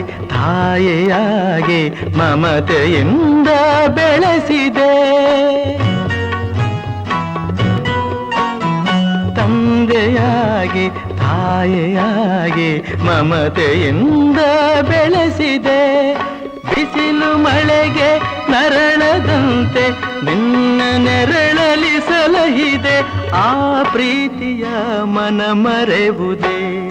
ತಂದೆಯಾಗಿ ತಾಯಿಯಾಗಿ ಮಮತೆಯಿಂದ ಬೆಳೆಸಿದೆ. ತಂದೆಯಾಗಿ, ತಾಯಿಯಾಗಿ ಮಮತೆಯಿಂದ ಬೆಳೆಸಿದೆ. ಬಿಸಿಲು ಮಳೆಗೆ ನರಣದಂತೆ ನಿನ್ನ ನೆರಳಲಿ ಸಲಹಿದೆ. ಆ ಪ್ರೀತಿಯ ಮನ ಮರೆವುದೇ?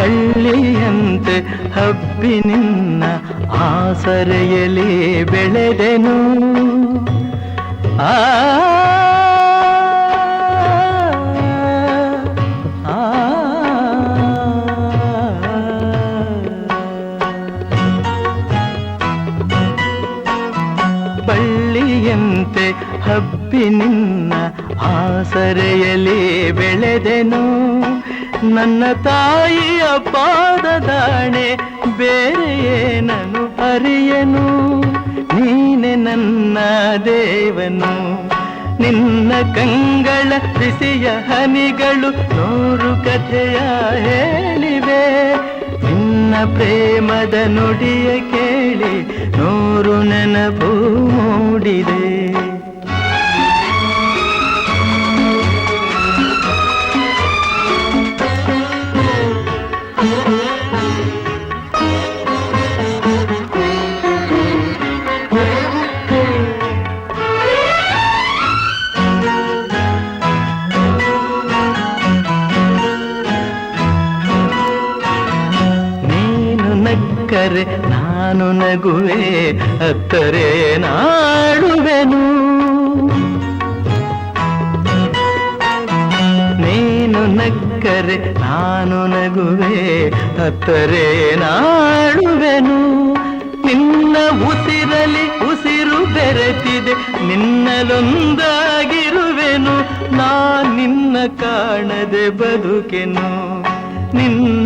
ಬಳ್ಳಿಯಂತೆ ಹಬ್ಬಿ ನಿನ್ನ ಆಸರೆಯಲಿ ಬೆಳೆದೆನು. ಆ ಬಳ್ಳಿಯಂತೆ ಹಬ್ಬಿ ನಿನ್ನ ಆಸರೆಯಲಿ ಬೆಳೆದೆನು. ನನ್ನ ತಾಯಿಯ ಪಾದದಾಣೆ ಬೇರೆ ಏನನು ಅರಿಯನು? ನೀನೆ ನನ್ನ ದೇವನು. ನಿನ್ನ ಕಂಗಳ ಬಿಸಿಯ ಹನಿಗಳು ನೂರು ಕಥೆಯ ಹೇಳಿವೆ. ನಿನ್ನ ಪ್ರೇಮದ ನುಡಿಯ ಕೇಳಿ ನೂರು ನೆನಪು ಮೂಡಿದೆ. ನಕ್ಕರೆ ನಾನು ನಗುವೆ, ಅತ್ತರೆ ನಾಡುವೆನು. ನೀನು ನಕ್ಕರೆ, ನಾನು ನಗುವೆ, ಅತ್ತರೆ ನಾಡುವೆನು. ನಿನ್ನ ಉಸಿರಲಿ ಉಸಿರು ಬೆರೆತಿದೆ ನಿನ್ನಲೊಂದಾಗಿರುವೆನು ನಾ ನಿನ್ನ ಕಾಣದೆ ಬದುಕೆನು. ನಿನ್ನ